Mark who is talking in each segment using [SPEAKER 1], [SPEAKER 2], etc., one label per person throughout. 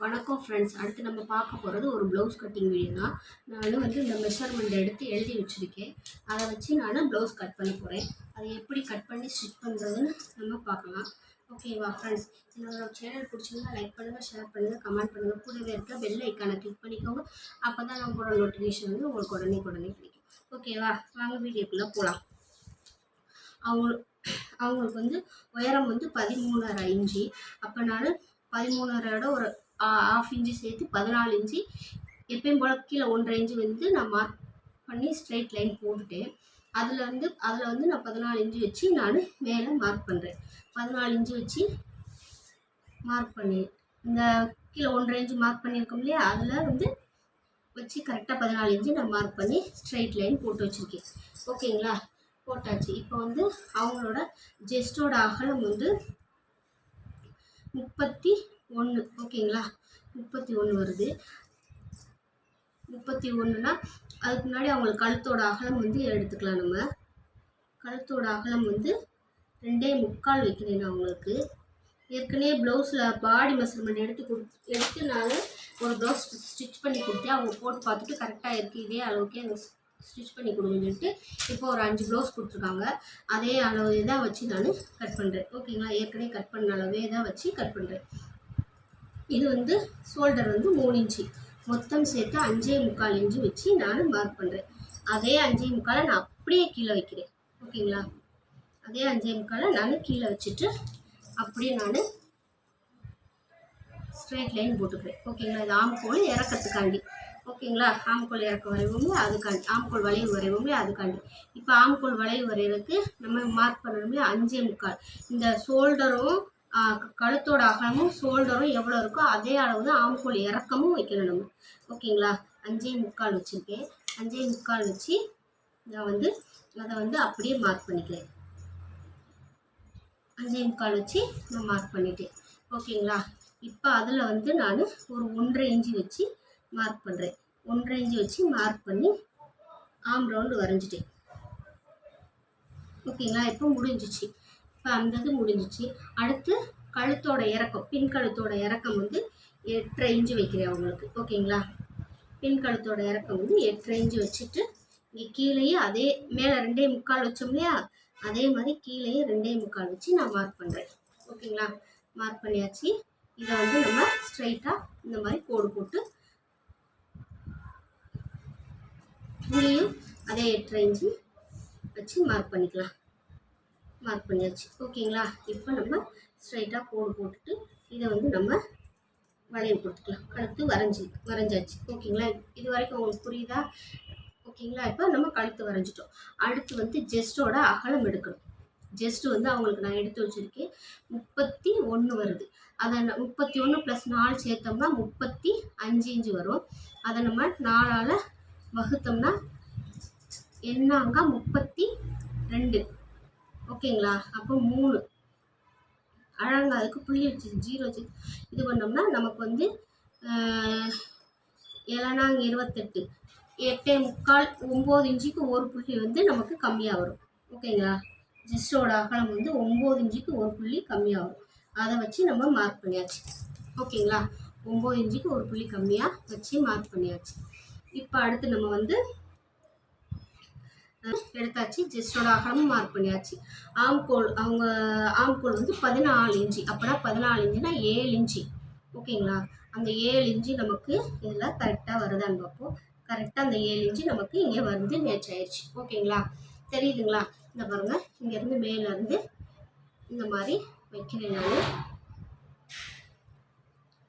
[SPEAKER 1] வணக்கம் ஃப்ரெண்ட்ஸ் அடுத்து நம்ம பார்க்க போகிறது ஒரு ப்ளவுஸ் கட்டிங் வீடியோ தான். நான் வந்து இந்த மெஷர்மெண்ட் எடுத்து எழுதி வச்சுருக்கேன். அதை வச்சு நான் ப்ளவுஸ் கட் பண்ண போகிறேன் அதை எப்படி கட் பண்ணி ஸ்டிச் பண்ணுறதுன்னு நம்ம பார்க்கலாம். ஓகேவா ஃப்ரெண்ட்ஸ் என்னோட சேனல் பிடிச்சிருந்தா லைக் பண்ணுங்கள் ஷேர் பண்ணுங்கள் கமெண்ட் பண்ணுங்கள் கூடவே இருக்க பெல் ஐக்கானை கிளிக் பண்ணிக்கோங்க. அப்போ தான் நம்மளோட நோட்டிஃபிகேஷன் வந்து உங்களுக்கு உடனே உடனே கிடைக்கும். ஓகேவா வாங்க வீடியோக்குள்ளே போகலாம் அவங்க அவங்களுக்கு வந்து உயரம் வந்து பதிமூணரை இன்ச்சு. அப்போ நான் பதிமூணரோட ஒரு ஆஃப் இன்ச்சு சேர்த்து பதினாலு இன்ச்சு எப்பயும் போல் கீழே ஒன்றரை இன்ச்சு வந்து நான் மார்க் பண்ணி ஸ்ட்ரெயிட் லைன் போட்டுட்டேன். அதில் வந்து அதில் வந்து நான் பதினாலு இன்ச்சு வச்சு நான் மேலே மார்க் பண்ணுறேன் பதினாலு இன்ச்சு வச்சு மார்க் பண்ணி இந்த கீழே ஒன்றரை இன்ச்சு மார்க் பண்ணியிருக்கோம் இல்லையா? அதில் வந்து வச்சு கரெக்டாக பதினாலு இன்ச்சு நான் மார்க் பண்ணி ஸ்ட்ரெயிட் லைன் போட்டு வச்சுருக்கேன். ஓகேங்களா? போட்டாச்சு. இப்போ வந்து அவங்களோட ஜெஸ்டோட அகலம் வந்து முப்பத்தி ஒன்று ஓகேங்களா? முப்பத்தி ஒன்று வருது. முப்பத்தி ஒன்றுனா அதுக்கு முன்னாடி அவங்களுக்கு கழுத்தோட அகலம் வந்து எடுத்துக்கலாம் நம்ம. கழுத்தோட அகலம் வந்து ரெண்டே முக்கால் வைக்கிறேன் நான் அவங்களுக்கு ஏற்கனவே ப்ளவுஸில் பாடி மெஷர்மெண்ட் எடுத்து கொடு எடுத்து நான் ஒரு ப்ளவுஸ் ஸ்டிச் பண்ணி கொடுத்தேன். அவங்க போட்டு பார்த்துட்டு கரெக்டாக இருக்குது இதே அளவுக்கே எனக்கு ஸ்டிச் பண்ணி கொடுங்கன்னு சொல்லிட்டு இப்போ ஒரு அஞ்சு ப்ளவுஸ் கொடுத்துருக்காங்க. அதே அளவு தான் வச்சு நான் கட் பண்ணுறேன் ஓகேங்களா? ஏற்கனவே கட் பண்ண அளவே தான் வச்சு கட் பண்ணுறேன் இது வந்து ஷோல்டர் வந்து மூணு இன்ச்சு. மொத்தம் சேர்த்து அஞ்சே முக்கால் இன்ச்சு வச்சு நான் மார்க் பண்ணுறேன் அதே அஞ்சே முக்காலை நான் அப்படியே கீழே வைக்கிறேன். ஓகேங்களா? அதே அஞ்சே முக்காலை நான் கீழே வச்சுட்டு அப்படியே நான் ஸ்ட்ரைட் லைன் போட்டுக்கிறேன். ஓகேங்களா? இது ஆம்கோல் இறக்கத்துக்காண்டி ஓகேங்களா? ஆம்கோல் இறக்க வரைவோம்ல அதுக்காண்டி. ஆம்கோல் வளைவு வரைவோம்ல அதுக்காண்டி. இப்போ ஆம்கோல் வளைவு வரைகிறதுக்கு நம்ம மார்க் பண்ணணும்ல அஞ்சே முக்கால். இந்த ஷோல்டரும் கழுத்தோட அகலமும் ஷோல்டரும் எவ்வளோ இருக்கோ அதே அளவு தான் ஆம்கோல் இறக்கமும் வைக்கணும் நம்ம ஓகேங்களா? அஞ்சே முக்கால் வச்சுருக்கேன். அஞ்சே முக்கால் வச்சு நான் வந்து அதை வந்து அப்படியே மார்க் பண்ணிக்கிறேன். அஞ்சே முக்கால் வச்சு நான் மார்க் பண்ணிட்டேன். ஓகேங்களா? இப்போ அதில் வந்து நான் ஒரு ஒன்றரை இன்ச்சு வச்சு மார்க் பண்ணுறேன் ஒன்றரை இன்ச்சு வச்சு மார்க் பண்ணி ஆம் ரவுண்டு வரைஞ்சிட்டேன். ஓகேங்களா? இப்போ முடிஞ்சிச்சு. இப்போ அந்த இது முடிஞ்சிச்சு. அடுத்து கழுத்தோட இறக்கம் பின் கழுத்தோட இறக்கம் வந்து எட்டரை இன்ச்சு வைக்கிறேன் அவங்களுக்கு ஓகேங்களா? பின் கழுத்தோட இறக்கம் வந்து எட்டரை இன்ச்சு வச்சுட்டு இங்கே கீழேயே அதே மேலே ரெண்டே முக்கால் வச்சோம் இல்லையா? அதே மாதிரி கீழேயே ரெண்டே முக்கால் வச்சு நான் மார்க் பண்ணுறேன் ஓகேங்களா? மார்க் பண்ணியாச்சு. இதை வந்து நம்ம ஸ்ட்ரைட்டாக இந்த மாதிரி கோடு போட்டு இங்கேயும் அதே எட்டரை இன்ச்சு வச்சு மார்க் பண்ணிக்கலாம். மார்க் பண்ணியாச்சு. ஓகேங்களா? இப்போ நம்ம ஸ்ட்ரைட்டாக கோடு போட்டுட்டு இதை வந்து நம்ம வளைவு கொடுத்துக்கலாம் கழுத்து வரைஞ்சி வரைஞ்சாச்சு. ஓகேங்களா? இது வரைக்கும் உங்களுக்கு புரியுதா? ஓகேங்களா? இப்போ நம்ம கழுத்து வரைஞ்சிட்டோம். அடுத்து வந்து ஜெஸ்ட்டோட அகலம் எடுக்கணும். ஜெஸ்ட்டு வந்து அவங்களுக்கு நான் எடுத்து வச்சுருக்கேன். முப்பத்தி ஒன்று வருது. அதை முப்பத்தி ஒன்று ப்ளஸ் நாலு சேர்த்தோம்னா முப்பத்தி அஞ்சு இஞ்சு வரும். அதை நம்ம நாலால் வகுத்தோம்னா என்னாங்க? முப்பத்தி ரெண்டு. ஓகேங்களா? அப்போ மூணு. அழகாக அதுக்கு புள்ளி வச்சு ஜீரோ வச்சு இது பண்ணோம்னா நமக்கு வந்து ஏழனாங்க இருபத்தெட்டு. எட்டே முக்கால் ஒம்பது இன்ச்சுக்கு ஒரு புள்ளி வந்து நமக்கு கம்மியாக வரும். ஓகேங்களா? ஜிஸ்டோட அகலம் வந்து ஒம்பது இன்ச்சுக்கு ஒரு புள்ளி கம்மியாக வரும். அதை வச்சு நம்ம மார்க் பண்ணியாச்சு. ஓகேங்களா? ஒம்பது இன்ச்சுக்கு ஒரு புள்ளி கம்மியாக வச்சு மார்க் பண்ணியாச்சு. இப்போ அடுத்து நம்ம வந்து எடுத்தாச்சு ஜெஸ்டோட அகலமும் மார்க் பண்ணியாச்சு. ஆம்கோல் அவங்க ஆம்கோல் வந்து பதினாலு இன்ச்சு. அப்போனா பதினாலு இன்ச்சுனா ஏழு இன்ச்சு. ஓகேங்களா? அந்த ஏழு இன்ச்சு நமக்கு இதில் கரெக்டாக வருதான்னு பார்ப்போம் கரெக்டாக அந்த ஏழு இன்ச்சு நமக்கு இங்கே வந்து மேட்ச் ஆயிடுச்சு ஓகேங்களா? தெரியுதுங்களா? இந்த பாருங்கள் இங்கேருந்து மேலேருந்து இந்த மாதிரி வைக்கிறேன் நான்.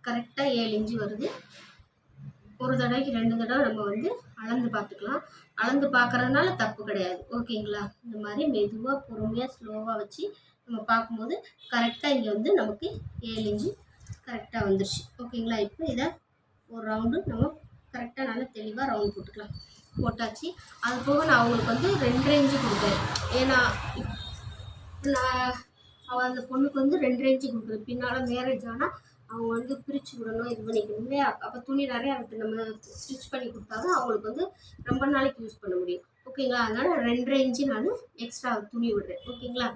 [SPEAKER 1] கரெக்டாக ஏழு இன்ச்சு வருது. ஒரு தடவைக்கு ரெண்டு தடவை நம்ம வந்து அளந்து பார்த்துக்கலாம். அளந்து பார்க்குறதுனால தப்பு கிடையாது. ஓகேங்களா? இந்த மாதிரி மெதுவாக பொறுமையாக ஸ்லோவாக வச்சு நம்ம பார்க்கும்போது கரெக்டாக இங்கே வந்து நமக்கு ஏழு இஞ்சு கரெக்டாக வந்துடுச்சு ஓகேங்களா? இப்போ இதை ஒரு ரவுண்டு நம்ம கரெக்டாக நல்லா தெளிவாக ரவுண்ட் போட்டுக்கலாம். போட்டாச்சு. அது போக நான் அவங்களுக்கு வந்து ரெண்டரை ரேஞ்சு கொடுத்தேன். ஏன்னா நான் அவள் அந்த பொண்ணுக்கு வந்து ரெண்டரை ரேஞ்சு கொடுக்குறேன் பின்னால் மேரேஜ் ஆனால் அவங்க வந்து பிரித்து விடணும் இது பண்ணிக்கணும் இல்லையா? அப்போ துணி நிறையா விட்டு நம்ம ஸ்டிச் பண்ணி கொடுத்தாதான் அவங்களுக்கு வந்து ரொம்ப நாளைக்கு யூஸ் பண்ண முடியும். ஓகேங்களா அதனால் ரெண்டரை இன்ச்சு நான் எக்ஸ்ட்ரா துணி விடுறேன். ஓகேங்களா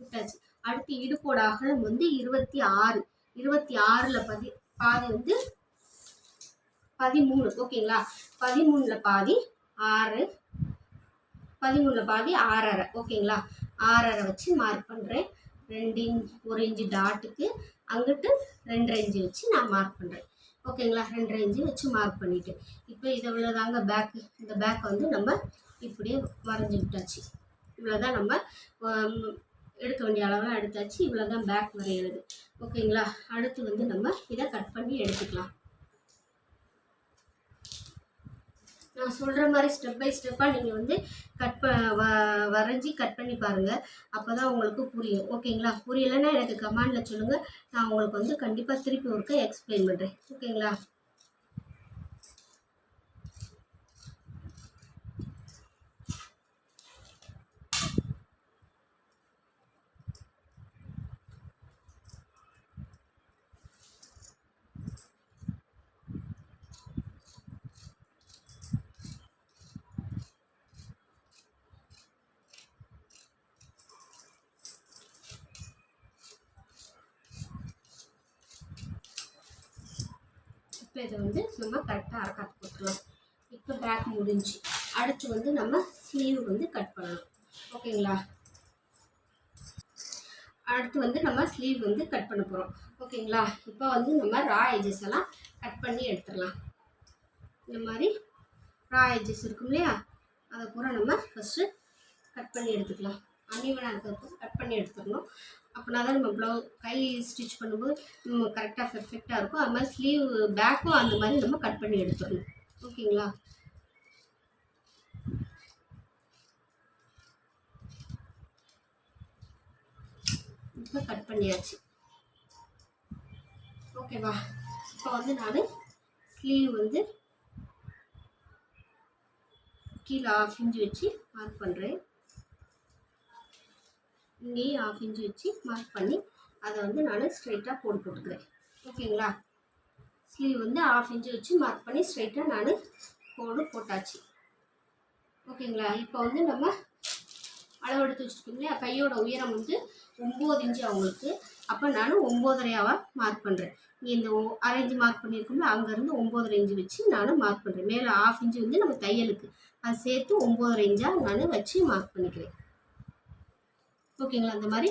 [SPEAKER 1] விட்டாச்சு. அடுத்து இடுப்போட அகலம் வந்து இருபத்தி ஆறு. இருபத்தி ஆறில் பதி பாதி வந்து பதிமூணு. ஓகேங்களா பதிமூணில் பாதி ஆறு. பதிமூணில் பாதி ஆறரை. ஓகேங்களா ஆறரை வச்சு மார்க் பண்ணுறேன் ரெண்டு இன்ச் ஒரு இன்ச்சு டாட்டுக்கு அங்கிட்டு ரெண்டரை இன்ச்சு வச்சு நான் மார்க் பண்ணுறேன் ஓகேங்களா ரெண்டரை இன்ச்சு வச்சு மார்க் பண்ணிவிட்டு இப்போ இதை இவ்வளோதாங்க பேக்கு இந்த பேக் வந்து நம்ம இப்படியே வரைஞ்சி விட்டாச்சு. இவ்வளோதான் நம்ம எடுக்க வேண்டிய அளவாக எடுத்தாச்சு. இவ்வளோ தான் பேக் வரைகிறது ஓகேங்களா அடுத்து வந்து நம்ம இதை கட் பண்ணி எடுத்துக்கலாம். நான் சொல்கிற மாதிரி ஸ்டெப் பை ஸ்டெப்பாக நீங்கள் வந்து கட் ப வ வரைஞ்சி கட் பண்ணி பாருங்கள் அப்போ தான் உங்களுக்கு புரியும். ஓகேங்களா புரியலைன்னா எனக்கு கமெண்டில் சொல்லுங்கள் நான் உங்களுக்கு வந்து கண்டிப்பாக திருப்பி ஒருக்க எக்ஸ்பிளைன் பண்ணுறேன் ஓகேங்களா இப்போ இதை வந்து நம்ம கரெக்டாக அரைக்காத்து போட்டுக்கலாம் இப்போ பேக் முடிஞ்சு. அடுத்து வந்து நம்ம ஸ்லீவ் வந்து கட் பண்ணணும் ஓகேங்களா? அடுத்து வந்து நம்ம ஸ்லீவ் வந்து கட் பண்ண போகிறோம் ஓகேங்களா? இப்போ வந்து நம்ம ரா எஜஸ் எல்லாம் கட் பண்ணி எடுத்துடலாம். இந்த மாதிரி ரா எஜஸ் இருக்கும் இல்லையா? அதை பூரா நம்ம ஃபஸ்ட்டு கட் பண்ணி எடுத்துக்கலாம். அன்னிவனாக இருக்கிறதுக்கு கட் பண்ணி எடுத்துக்கணும் அப்படின்னா தான் நம்ம ப்ளவு கை ஸ்டிச் பண்ணும்போது நம்ம கரெக்டாக பெர்ஃபெக்டாக இருக்கும். அது மாதிரி ஸ்லீவ் பேக்கும் அந்த மாதிரி நம்ம கட் பண்ணி எடுத்துடணும் ஓகேங்களா? இப்போ கட் பண்ணியாச்சு. ஓகேவா? இப்போ வந்து நான் ஸ்லீவ் வந்து கீழே ஆஃப் இன்ச்சு வச்சு மார்க் பண்ணுறேன் இங்கேயும் ஆஃப் இன்ச்சு வச்சு மார்க் பண்ணி அதை வந்து நான் ஸ்ட்ரைட்டாக போட்டு போட்டுக்கிறேன் ஓகேங்களா? ஸ்லீவ் வந்து ஆஃப் இன்ச்சு வச்சு மார்க் பண்ணி ஸ்ட்ரைட்டாக நான் கோடு போட்டாச்சு. ஓகேங்களா? இப்போ வந்து நம்ம அளவெடுத்து எடுத்து கையோட உயரம் வந்து ஒம்பது இன்ச்சு அவங்களுக்கு. அப்போ நான் ஒம்போதரையாவாக மார்க் பண்ணுறேன் இங்கே இந்த ஒ- அரை மார்க் பண்ணியிருக்கோம்ல அங்கேருந்து ஒம்போதரை இன்ச்சு வச்சு நான் மார்க் பண்ணுறேன் மேலே ஆஃப் இன்ச்சு வந்து நம்ம தையலுக்கு. அது சேர்த்து ஒம்போதரை இன்ச்சாக நான் வச்சு மார்க் பண்ணிக்கிறேன். ஓகேங்களா? அந்த மாதிரி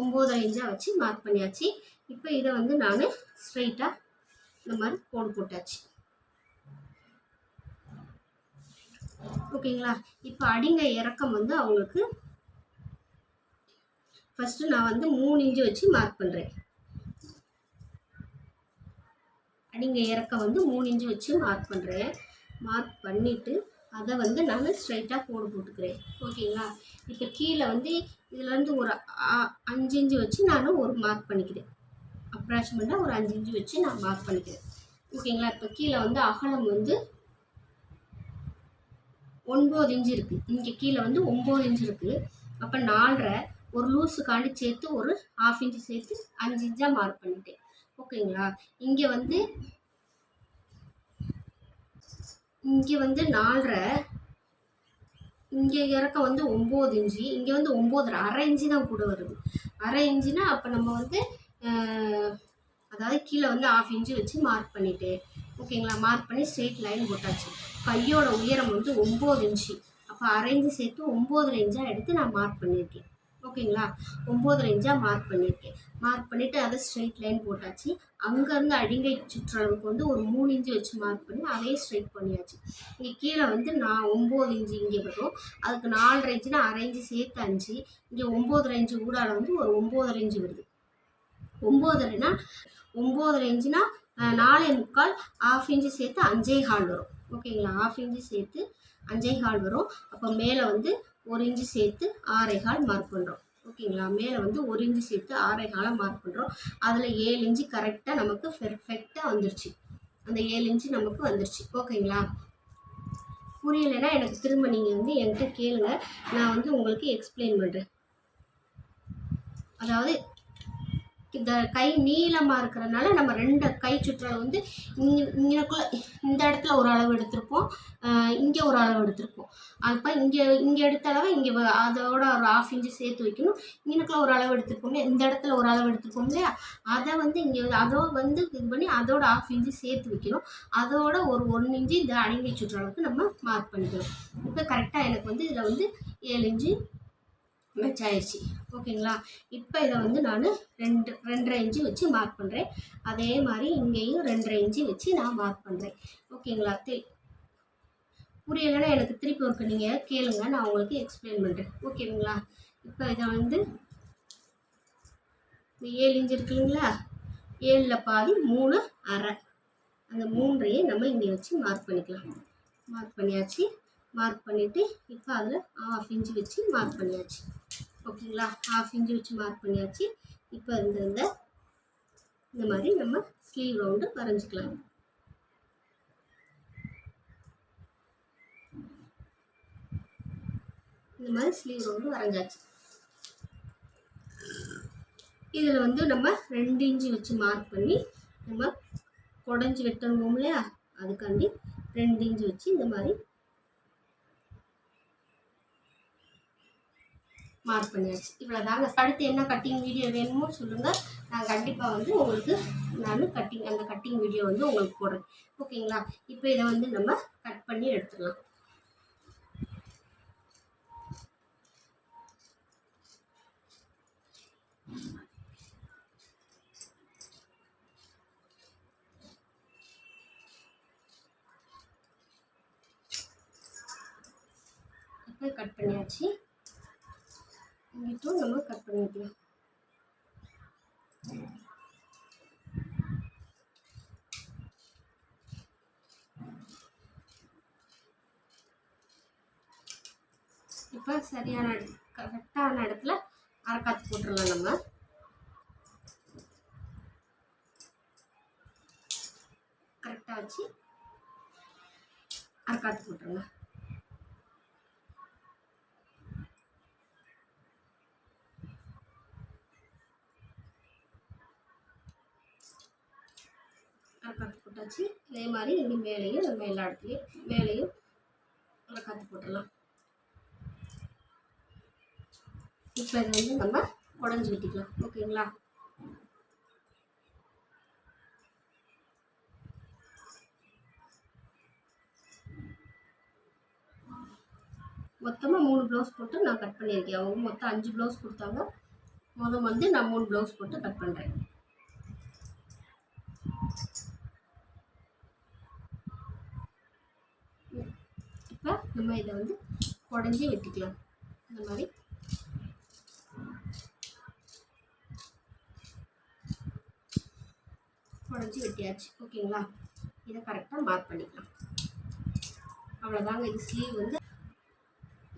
[SPEAKER 1] ஒம்பது இன்ச்சாக வச்சு மார்க் பண்ணியாச்சு. இப்போ இதை வந்து நான் ஸ்ட்ரைட்டாக இந்த மாதிரி கோடு போட்டாச்சு. ஓகேங்களா? இப்போ அடிங்க இறக்கம் வந்து அவங்களுக்கு ஃபஸ்ட்டு நான் வந்து மூணு இன்ச்சு வச்சு மார்க் பண்ணுறேன் அடிங்க இறக்கம் வந்து மூணு இன்ச்சு வச்சு மார்க் பண்ணுறேன் மார்க் பண்ணிவிட்டு அதை வந்து நான் ஸ்ட்ரைட்டாக கோடு போட்டுக்கிறேன். ஓகேங்களா? இப்போ கீழே வந்து இதுலேருந்து ஒரு அஞ்சு இன்ச்சு வச்சு நான் ஒரு மார்க் பண்ணிக்கிறேன். அப்ராக்சிமேட்டாக ஒரு அஞ்சு இன்ச்சு வச்சு நான் மார்க் பண்ணிக்கிறேன். ஓகேங்களா? இப்போ கீழே வந்து அகலம் வந்து ஒன்பது இன்ச்சு இருக்குது இங்கே கீழே வந்து ஒம்பது இன்ச்சு இருக்குது அப்போ நாலரை ஒரு லூஸுக்காண்டி சேர்த்து ஒரு ஹாஃப் இன்ச்சு சேர்த்து அஞ்சு இன்ச்சாக மார்க் பண்ணிட்டேன். ஓகேங்களா? இங்கே வந்து இங்கே வந்து நாலரை இங்கே இறக்கம் வந்து ஒம்பது இன்ச்சு இங்கே வந்து ஒம்போதரை அரை இன்ச்சு தான் கூட வருது. அரை இன்ச்சுனா அப்போ நம்ம வந்து அதாவது கீழே வந்து ஆஃப் இன்ச்சு வச்சு மார்க் பண்ணிவிட்டு ஓகேங்களா? மார்க் பண்ணி ஸ்ட்ரெயிட் லைன் போட்டாச்சு. கையோட உயரம் வந்து ஒம்பது இன்ச்சு அப்போ அரை இன்ச்சு சேர்த்து ஒம்போதரை இன்ச்சாக எடுத்து நான் மார்க் பண்ணியிருக்கேன் ஓகேங்களா? ஒம்போதரை இன்ச்சாக மார்க் பண்ணியிருக்கேன் மார்க் பண்ணிவிட்டு அதை ஸ்ட்ரெயிட் லைன் போட்டாச்சு. அங்கேருந்து அடிங்கை சுற்றளவுக்கு வந்து ஒரு மூணு இன்ச்சு வச்சு மார்க் பண்ணி அதையும் ஸ்ட்ரைட் பண்ணியாச்சு. இங்கே கீழே வந்து நான் ஒம்பது இன்ச்சு இங்கே வரும் அதுக்கு நாலரை இன்ச்சுனா அரை இன்ச்சு சேர்த்து அஞ்சு. இங்கே ஒம்போதரை இன்ச்சு ஊடால வந்து ஒரு ஒம்போதரை இன்ச்சு வருது. ஒம்போதரைனா ஒம்போதரை இன்ச்சுனா நாலே முக்கால் ஆஃப் இன்ச்சு சேர்த்து அஞ்சே கால் வரும். ஓகேங்களா? ஆஃப் இன்ச்சு சேர்த்து அஞ்சே கால் வரும். அப்போ மேலே வந்து ஒரு இன்ச்சு சேர்த்து ஆறேகால் மார்க் பண்ணுறோம் ஓகேங்களா? மேலே வந்து ஒரு இன்ச்சு சேர்த்து ஆறே காலை மார்க் பண்ணுறோம் அதில் ஏழு இன்ச்சு கரெக்டாக நமக்கு பெர்ஃபெக்டாக வந்துருச்சு. அந்த ஏழு இன்ச்சு நமக்கு வந்துருச்சு. ஓகேங்களா? புரியலைன்னா எனக்கு திரும்ப நீங்கள் வந்து என்கிட்ட கேளுங்க. நான் வந்து உங்களுக்கு எக்ஸ்பிளைன் பண்ணுறேன் அதாவது இந்த கை நீளமாக இருக்கிறனால நம்ம ரெண்டு கை சுற்றளவு வந்து இங்கே இங்கேக்குள்ள இந்த இடத்துல ஒரு அளவு எடுத்திருப்போம். இங்கே ஒரு அளவு எடுத்திருப்போம். அப்போ இங்கே இங்கே எடுத்த அளவு இங்கே அதோட ஒரு ஆஃப் இன்ச்சு சேர்த்து வைக்கணும். இங்கனுக்குள்ள ஒரு அளவு எடுத்திருப்போம் இல்லையா? இந்த இடத்துல ஒரு அளவு எடுத்திருப்போம் இல்லையா? அதை வந்து இங்கே அதோ வந்து இது பண்ணி அதோட ஆஃப் இன்ச்சு சேர்த்து வைக்கணும். அதோட ஒரு ஒன் இன்ச்சு இந்த அடிமை சுற்றளவுக்கு நம்ம மார்க் பண்ணிக்கணும். இப்போ கரெக்டாக எனக்கு வந்து இதில் வந்து ஏழு இன்ச்சு மேட்ச் ஆயிடுச்சு ஓகேங்களா? இப்போ இதை வந்து நான் ரெண்டு ரெண்டரை இன்ச்சு வச்சு மார்க் பண்ணுறேன் அதே மாதிரி இங்கேயும் ரெண்டரை இன்ச்சு வச்சு நான் மார்க் பண்ணுறேன் ஓகேங்களா? தெ புரியலைன்னா எனக்கு திருப்பி ஒர்க்கு நீங்கள் கேளுங்க. நான் உங்களுக்கு எக்ஸ்பிளைன் பண்ணுறேன் ஓகேங்களா? இப்போ இதை வந்து இந்த ஏழு இன்ச்சு இருக்குங்களா ஏழில் பாதி மூணு அரை. அந்த மூன்றையே நம்ம இங்கே வச்சு மார்க் பண்ணிக்கலாம். மார்க் பண்ணியாச்சு. மார்க் பண்ணிவிட்டு இப்போ அதில் ஆஃப் இன்ச்சு வச்சு மார்க் பண்ணியாச்சு. ஓகேங்களா? ஹாஃப் இன்ச்சு வச்சு மார்க் பண்ணியாச்சு. இப்போ இந்த இந்த மாதிரி நம்ம ஸ்லீவ் ரவுண்டு வரைஞ்சிக்கலாம். இந்த மாதிரி ஸ்லீவ் ரவுண்டு வரைஞ்சாச்சு. இதில் வந்து நம்ம ரெண்டு இன்ச்சு வச்சு மார்க் பண்ணி நம்ம குடஞ்சி வெட்டணும் இல்லையா? அதுக்காண்டி ரெண்டு இன்ச்சு வச்சு இந்த மாதிரி மார்க் பண்ணியாச்சு. இவ்வளோ தாங்க அடுத்து என்ன கட்டிங் வீடியோ வேணுமோ சொல்லுங்கள் நான் கண்டிப்பாக வந்து உங்களுக்கு நான் கட்டிங் அந்த கட்டிங் வீடியோ வந்து உங்களுக்கு போடுறேன். ஓகேங்களா? இப்போ இதை வந்து நம்ம கட் பண்ணி எடுத்துடலாம். இப்போ கட் பண்ணியாச்சு. இங்கிட்டும் நம்ம கட் பண்ணிக்கலாம் இப்போ சரியான கரெக்டான இடத்துல அரைக்காத்து போட்டுடலாம் நம்ம. கரெக்டாக வச்சு அரைக்காத்து போட்டுருங்க அரைக்காத்து போட்டாச்சு இதே மாதிரி இங்கே மேலேயும் நம்ம எல்லா இடத்துலையும் மேலேயும் அரைக்காத்து போட்டுடலாம். இப்போ இது வந்து நம்ம உடஞ்சி வெட்டிக்கலாம். ஓகேங்களா? மொத்தமாக மூணு ப்ளவுஸ் போட்டு நான் கட் பண்ணியிருக்கேன். அவங்க மொத்தம் அஞ்சு ப்ளவுஸ் கொடுத்தாங்க. மொதல் வந்து நான் மூணு ப்ளவுஸ் போட்டு கட் பண்ணுறேன் இப்போ நம்ம இதை வந்து உடஞ்சி வெட்டிக்கலாம். இந்த மாதிரி. உடஞ்சி வெட்டியாச்சு. ஓகேங்களா? இதை கரெக்டாக மார்க் பண்ணிக்கலாம். அவ்வளோதாங்க இது ஸ்லீவ் வந்து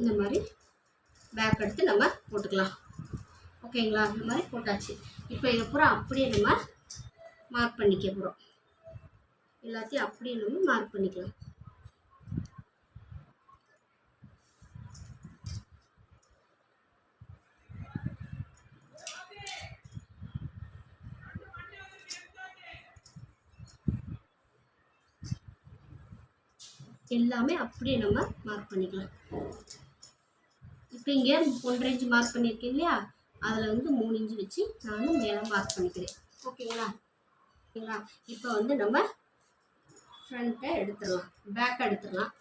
[SPEAKER 1] இந்த மாதிரி பேக் எடுத்து நம்ம போட்டுக்கலாம். ஓகேங்களா? இந்த மாதிரி போட்டாச்சு. இப்போ இதை பூரா அப்படியே நம்ம மார்க் பண்ணிக்க போகிறோம் எல்லாத்தையும் அப்படியே நம்ம மார்க் பண்ணிக்கலாம். எல்லாமே அப்படியே நம்ம மார்க் பண்ணிக்கலாம். இப்போ இங்கே ஒன்றரை இன்ச்சு மார்க் பண்ணியிருக்கேன் இல்லையா? அதில் வந்து மூணு இன்ச்சு வச்சு நானும் மேலே மார்க் பண்ணிக்கிறேன். ஓகேங்களா? ஓகேங்களா? இப்போ வந்து நம்ம ஃப்ரண்ட்டை எடுத்துடலாம். பேக் எடுத்துடலாம்.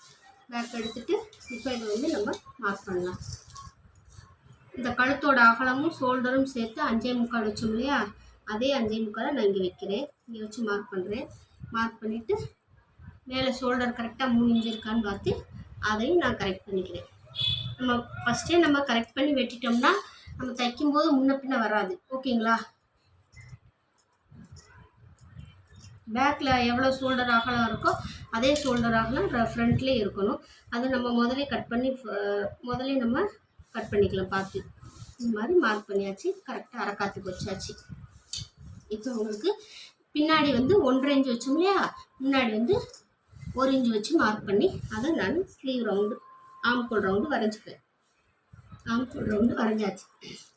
[SPEAKER 1] பேக் எடுத்துட்டு இப்போ இதை வந்து நம்ம மார்க் பண்ணலாம். இந்த கழுத்தோட அகலமும் ஷோல்டரும் சேர்த்து அஞ்சே முக்கால் வச்சோம் இல்லையா? அதே அஞ்சே முக்காலை நான் இங்கே வைக்கிறேன். இங்கே வச்சு மார்க் பண்ணுறேன் மார்க் பண்ணிவிட்டு மேலே ஷோல்டர் கரெக்டாக மூணு இன்ச்சு இருக்கான்னு பார்த்து அதையும் நான் கரெக்ட் பண்ணிக்கிறேன். நம்ம ஃபஸ்ட்டே நம்ம கரெக்ட் பண்ணி வெட்டிட்டோம்னா நம்ம தைக்கும்போது முன்ன பின்ன வராது. ஓகேங்களா? பேக்கில் எவ்வளோ ஷோல்டர் அகலம் இருக்கோ அதே ஷோல்டர் அகலம் ஃப்ரண்ட்லேயே இருக்கணும். அது நம்ம முதலே கட் பண்ணி ஃப- முதலே நம்ம கட் பண்ணிக்கலாம் பார்த்து. இந்த மாதிரி மார்க் பண்ணியாச்சு. கரெக்டாக அரைக்காத்துக்கு வச்சாச்சு இப்போ உங்களுக்கு பின்னாடி வந்து ஒன்றரை இன்ச்சு வச்சோம் இல்லையா? முன்னாடி வந்து ஒரு இன்ச்சு வச்சு மார்க் பண்ணி அதை நான் ஸ்லீவ் ரவுண்டு ஆம்கோல் ரவுண்டு வரைஞ்சிப்பேன். ஆம்கோல் ரவுண்டு வரைஞ்சாச்சு.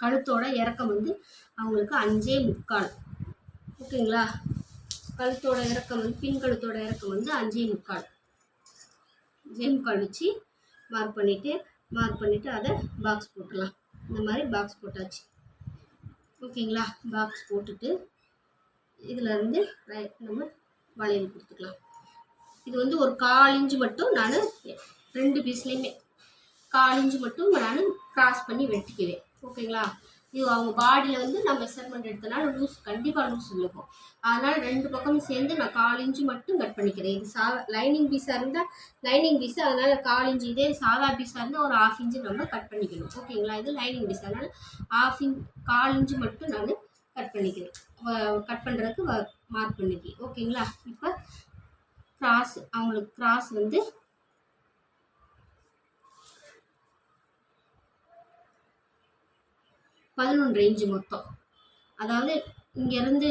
[SPEAKER 1] கழுத்தோட இறக்கம் வந்து அவங்களுக்கு அஞ்சே முக்கால். ஓகேங்களா? கழுத்தோட இறக்கம் வந்து பின் கழுத்தோட இறக்கம் வந்து அஞ்சே முக்கால். அஞ்சே முக்கால் வச்சு மார்க் பண்ணிவிட்டு மார்க் பண்ணிவிட்டு அதை பாக்ஸ் போட்டுடலாம் இந்த மாதிரி பாக்ஸ் போட்டாச்சு. ஓகேங்களா? பாக்ஸ் போட்டுட்டு இதில் இருந்து ரைட் நம்ம வளையல் கொடுத்துக்கலாம். இது வந்து ஒரு கால் இன்ச்சு மட்டும் நான் ரெண்டு பீஸ்லேயுமே. கால் இன்ச்சு மட்டும் நான் க்ராஸ் பண்ணி வெட்டிக்குவேன். ஓகேங்களா? இது அவங்க பாடியில் வந்து நான் மெஷர்மெண்ட் எடுத்தனால லூஸ் கண்டிப்பாக லூஸ் இருக்கும் அதனால் ரெண்டு பக்கமும் சேர்ந்து நான் கால் இன்ச்சு மட்டும் கட் பண்ணிக்கிறேன். இது சா லைனிங் பீஸாக இருந்தால் லைனிங் பீஸு அதனால் கால் இன்ச்சு இதே சாதா பீஸாக இருந்தால் ஒரு ஆஃப் இன்ச்சு நம்ம கட் பண்ணிக்கணும். ஓகேங்களா? இது லைனிங் பீஸ் அதனால் ஆஃப் இன்ச் கால் இன்ச்சு மட்டும் நான் கட் பண்ணிக்கிறேன். கட் பண்ணுறதுக்கு மார்க் பண்ணிக்கிறேன். ஓகேங்களா? இப்போ கிராஸ் அவங்களுக்கு கிராஸ் வந்து பதினொன்று இன்ச்சு மொத்தம். அதாவது இங்கேருந்து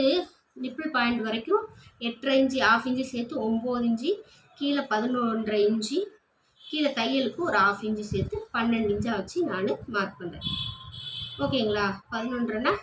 [SPEAKER 1] நிப்பிள் பாயிண்ட் வரைக்கும் எட்டரை இன்ச்சு ஆஃப் இன்ச்சு சேர்த்து ஒம்பது இன்ச்சு கீழே பதினொன்றரை இன்ச்சு கீழே தையலுக்கு ஒரு ஆஃப் இன்ச்சு சேர்த்து பன்னெண்டு இன்ச்சாக வச்சு நான் மார்க் பண்ணுறேன் ஓகேங்களா பதினொன்றுனா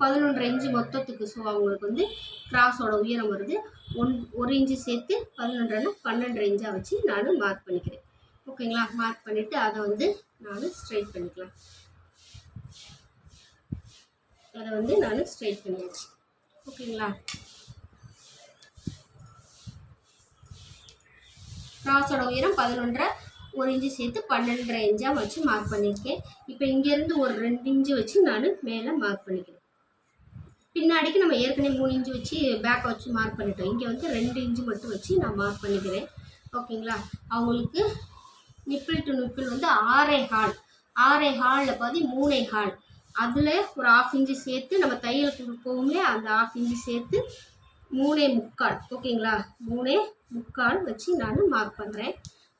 [SPEAKER 1] பதினொன்றரை இன்ச்சு மொத்தத்துக்கு ஸோ அவங்களுக்கு வந்து கிராஸோட உயரம் வருது. ஒன் ஒரு இன்ச்சு சேர்த்து பதினொன்றரை பன்னெண்டரை இன்ச்சாக வச்சு நான் மார்க் பண்ணிக்கிறேன். ஓகேங்களா மார்க் பண்ணிவிட்டு அதை வந்து நான் ஸ்ட்ரைட் பண்ணிக்கலாம். அதை வந்து நான் ஸ்ட்ரைட் பண்ணியாச்சு. ஓகேங்களா கிராஸோட உயரம் பதினொன்றரை ஒரு இன்ச்சு சேர்த்து பன்னெண்டரை இன்ச்சாக வச்சு மார்க் பண்ணியிருக்கேன். இப்போ இங்கேருந்து ஒரு ரெண்டு இன்ச்சு வச்சு நான் மேலே மார்க் பண்ணிக்கிறேன். பின்னாடிக்கு நம்ம ஏற்கனவே மூணு இன்ச்சு வச்சு பேக்கை வச்சு மார்க் பண்ணிட்டோம். இங்கே வந்து ரெண்டு இன்ச்சு மட்டும் வச்சு நான் மார்க் பண்ணிக்கிறேன். ஓகேங்களா அவங்களுக்கு நிப்பிள் டு நிப்பிள் வந்து ஆறே ஹால் ஆறே ஹாலில் பாதி மூணே ஹால் அதில் ஒரு ஆஃப் இன்ச்சு சேர்த்து நம்ம தையலுக்கு போகுமே அந்த ஆஃப் இன்ச்சு சேர்த்து மூணே முக்கால். ஓகேங்களா மூணே முக்கால் வச்சு நான் மார்க் பண்ணுறேன்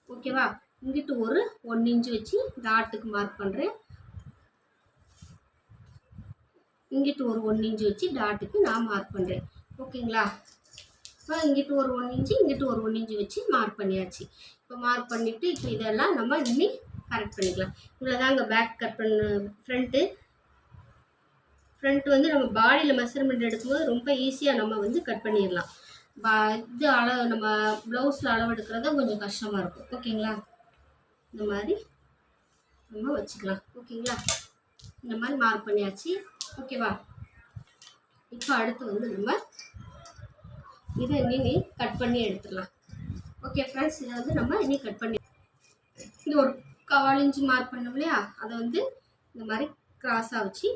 [SPEAKER 1] ஓகேவா இங்கிட்டு ஒரு ஒன் இன்ச்சு வச்சு டாட்டுக்கு மார்க் பண்ணுறேன் இங்கிட்டு ஒரு ஒன் இன்ச்சு வச்சு டாட்டுக்கு நான் மார்க் பண்ணுறேன் ஓகேங்களா இப்போ இங்கிட்டு ஒரு ஒன் இன்ச்சு இங்கிட்டு ஒரு ஒன் இன்ச்சு வச்சு மார்க் பண்ணியாச்சு. இப்போ மார்க் பண்ணிவிட்டு இப்போ இதெல்லாம் நம்ம இனி கரெக்ட் பண்ணிக்கலாம். இவ்வளோ தாங்க பேக் கட் பண்ண ஃப்ரண்ட்டு ஃப்ரண்ட் வந்து நம்ம பாடியில் மெஷர்மெண்ட் எடுக்கும்போது ரொம்ப ஈஸியாக நம்ம வந்து கட் பண்ணிடலாம். பா இது அளவு நம்ம ப்ளவுஸில் அளவு எடுக்கிறது கொஞ்சம் கஷ்டமாக இருக்கும். ஓகேங்களா இந்த மாதிரி நம்ம வச்சுக்கலாம். ஓகேங்களா இந்த மாதிரி மார்க் பண்ணியாச்சு. ஓகேவா? இப்போ அடுத்து வந்து நம்ம இதை இனி கட் பண்ணி எடுத்துடலாம். ஓகே ஃப்ரெண்ட்ஸ் இதை வந்து நம்ம இனி கட் பண்ணி இது ஒரு கால் இன்ச்சு மார்க் பண்ணோம் இல்லையா? அதை வந்து இந்த மாதிரி கிராஸாக வச்சு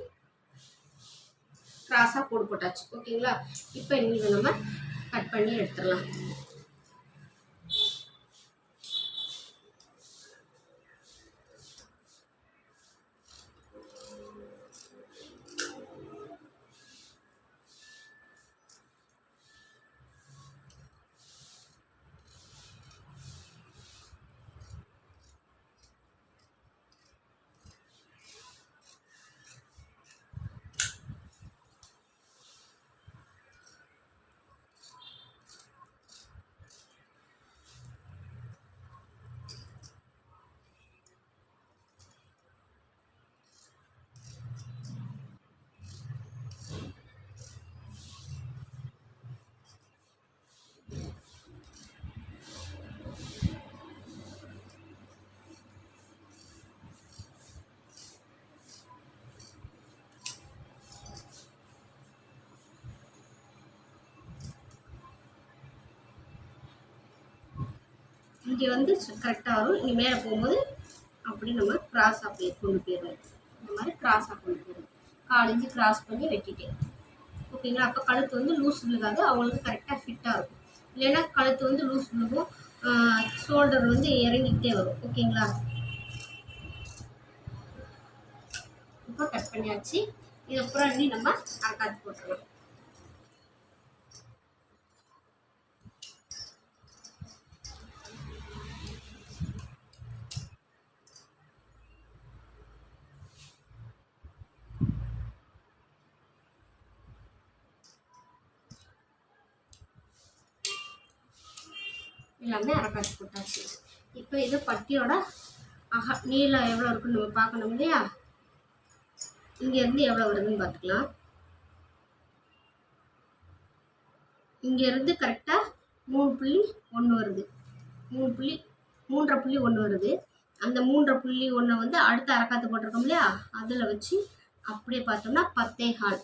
[SPEAKER 1] கிராஸாக போடு போட்டாச்சு. ஓகேங்களா இப்போ இனி இதை நம்ம கட் பண்ணி எடுத்துடலாம். இங்கே வந்து கரெக்டாக வரும். இங்கே மேலே போகும்போது அப்படி நம்ம கிராஸ் அப்படியே கொண்டு போயிடுவோம் இந்த மாதிரி கிராஸாக கொண்டு போயிடுவோம் காலேஜ் கிராஸ் பண்ணி வெட்டிட்டேன். ஓகேங்களா? அப்போ கழுத்து வந்து லூஸ் விழுகாது. அவங்களுக்கு கரெக்டாக ஃபிட்டாக இருக்கும். இல்லைன்னா கழுத்து வந்து லூஸ் விழுகும். ஷோல்டர் வந்து இறங்கிக்கிட்டே வரும். ஓகேங்களா? இப்போ கட் பண்ணியாச்சு. இதுக்கப்புறம் இனி நம்ம அரைக்காத்து போட்டுருவோம் எல்லாமே அரைக்காய்ச்சி போட்டாச்சு. இப்போ இது பட்டியோட அக நீளம் எவ்வளோ இருக்குன்னு நம்ம பார்க்கணும் இல்லையா? இங்கேருந்து எவ்வளோ வருதுன்னு பார்த்துக்கலாம். இங்கேருந்து கரெக்டாக மூணு புள்ளி ஒன்று வருது. மூணு புள்ளி மூன்றரை புள்ளி ஒன்று வருது. அந்த மூன்றரை புள்ளி ஒன்றை வந்து அடுத்த அரைக்காத்து போட்டிருக்கோம் இல்லையா? அதில் வச்சு அப்படியே பார்த்தோம்னா பத்தே ஹால்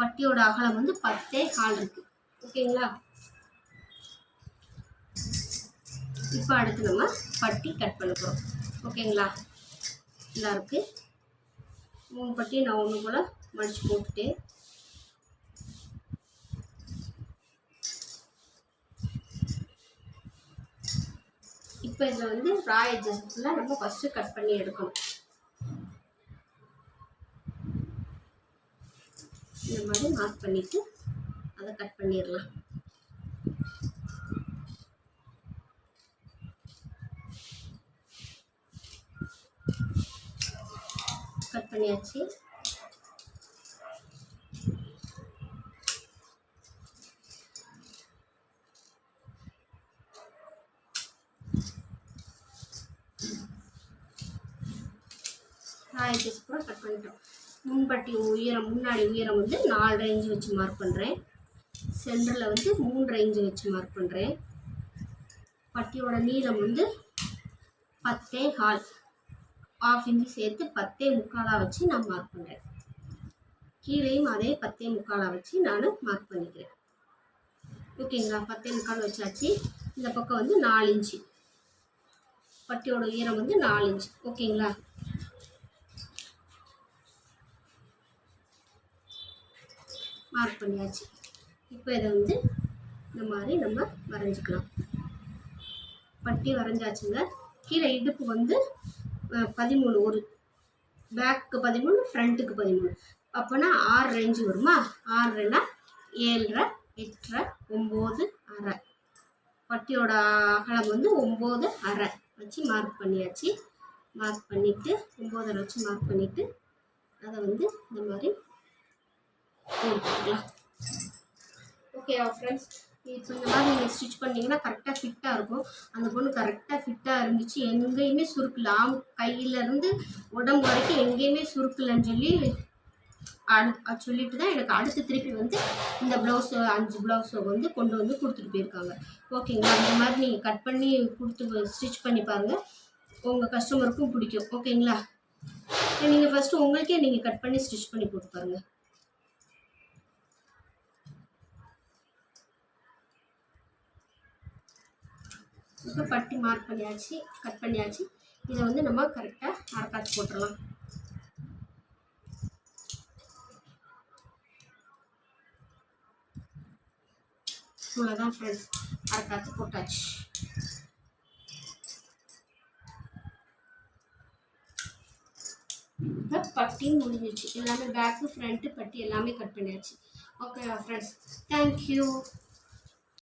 [SPEAKER 1] பட்டியோட அகலம் வந்து பத்தே ஹால் இருக்குது ஓகேங்களா? இப்போ அடுத்து நம்ம பட்டி கட் பண்ண போகிறோம் ஓகேங்களா? நல்லா இருக்குது மூணு பட்டி நான் ஒன்று போல் மடித்து போட்டுட்டு இப்போ இதில் வந்து ராய் எட்ஜஸ்லாம் நம்ம ஃபஸ்ட்டு கட் பண்ணி எடுக்கணும். இந்த மாதிரி மார்க் பண்ணிவிட்டு அதை கட் பண்ணிடலாம். கட் பண்ணியாச்சு ராய் பீஸ் கூட கட் பண்ணிட்டோம் முன்பட்டி உயரம் முன்னாடி உயரம் வந்து நாலு ரேஞ்சு வச்சு மார்க் பண்ணுறேன் சென்டரில் வந்து மூணு ரேஞ்சு வச்சு மார்க் பண்ணுறேன் பட்டியோட நீளம் வந்து பத்தே ஹால் ஆஃப் இன்ச்சு சேர்த்து பத்தே முக்காலாக வச்சு நான் மார்க் பண்ணுறேன் கீழேயும் அதே பத்தே முக்காலாக வச்சு நான் மார்க் பண்ணிக்கிறேன். ஓகேங்களா? பத்தே முக்கால் வச்சாச்சு. இந்த பக்கம் வந்து நாலு இன்ச்சு பட்டியோட உயரம் வந்து நாலு இன்ச்சு ஓகேங்களா? மார்க் பண்ணியாச்சு. இப்போ இதை வந்து இந்த மாதிரி நம்ம வரைஞ்சிக்கலாம். பட்டி வரைஞ்சாச்சுங்க. கீழே இடுப்பு வந்து பதிமூணு. ஒரு பேக்கு பதிமூணு ஃப்ரண்ட்டுக்கு பதிமூணு. அப்போனா ஆறு ரேஞ்சு வருமா? ஆறுனா ஏழரை எட்டரை ஒம்பது அரை. பட்டியோட அகலம் வந்து ஒம்பது அரை வச்சு மார்க் பண்ணியாச்சு. மார்க் பண்ணிவிட்டு ஒம்போதரை வச்சு மார்க் பண்ணிவிட்டு அதை வந்து இந்த மாதிரி போட்டுக்கலாம். ஃப்ரெண்ட்ஸ் இப்போ இந்த மாதிரி நீங்கள் ஸ்டிச் பண்ணிங்கன்னா கரெக்டாக ஃபிட்டாக இருக்கும். அந்த பொண்ணு கரெக்டாக ஃபிட்டாக இருந்துச்சு. எங்கேயுமே சுருக்கல ஆம் கையிலேருந்து உடம்பு வரைக்கும் எங்கேயுமே சுருக்கலைன்னு சொல்லி அடு சொல்லிட்டு தான் எனக்கு அடுத்து திருப்பி வந்து இந்த ப்ளவுஸ் அஞ்சு ப்ளவுஸை வந்து கொண்டு வந்து கொடுத்துட்டு போயிருக்காங்க. ஓகேங்களா அந்த மாதிரி நீங்கள் கட் பண்ணி கொடுத்து ஸ்டிச் பண்ணி பாருங்கள் உங்கள் கஸ்டமருக்கும் பிடிக்கும். ஓகேங்களா நீங்கள் ஃபஸ்ட்டு உங்களுக்கே நீங்கள் கட் பண்ணி ஸ்டிச் பண்ணி போட்டு பாருங்கள் இப்போ பட்டி மார்க் பண்ணியாச்சு கட் பண்ணியாச்சு. இதை வந்து நம்ம கரெக்டாக அரைக்காச்சு போட்டுடலாம் இவ்வளோதான் ஃப்ரெண்ட்ஸ் அரைக்காத்து போட்டாச்சு. இப்போ பட்டியும் முடிஞ்சிச்சு எல்லாமே பேக்கு ஃப்ரண்ட்டு பட்டி எல்லாமே கட் பண்ணியாச்சு. Okay friends thank you